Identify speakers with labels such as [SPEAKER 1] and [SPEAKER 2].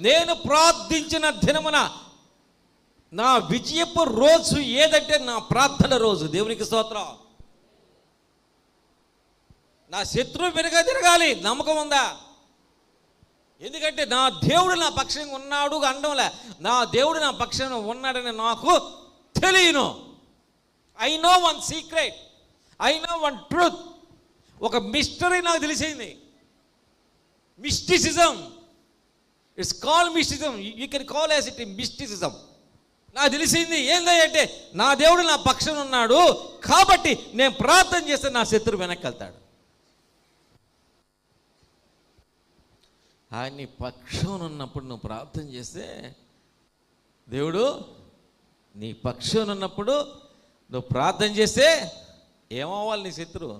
[SPEAKER 1] నేను ప్రార్థించిన దినమున నా విజయపు రోజు ఏదంటే నా ప్రార్థన రోజు. దేవునికి స్తోత్రం. నా శత్రువు వెనుక తిరగాలి నమ్మకం ఉందా? ఎందుకంటే నా దేవుడు నా పక్షంగా ఉన్నాడు అనడంలే. నా దేవుడు నా పక్షంగా ఉన్నాడని నాకు తెలియను. I know one secret I know one truth ఒక మిస్టరీ నాకు తెలిసింది. Mysticism it's call mysticism you can call as it mysticism నాకు తెలిసింది ఏంటంటే నా దేవుడు నా పక్షం ఉన్నాడు కాబట్టి నేను ప్రార్థన చేస్తే నా శత్రువు వెనక్కి వెళ్తాడు ఆయన నీ పక్షం ఉన్నప్పుడు నువ్వు ప్రార్థన చేస్తే దేవుడు నీ పక్షం ఉన్నప్పుడు నువ్వు ప్రార్థన చేస్తే ఏమవ్వాలి నీ శత్రువు?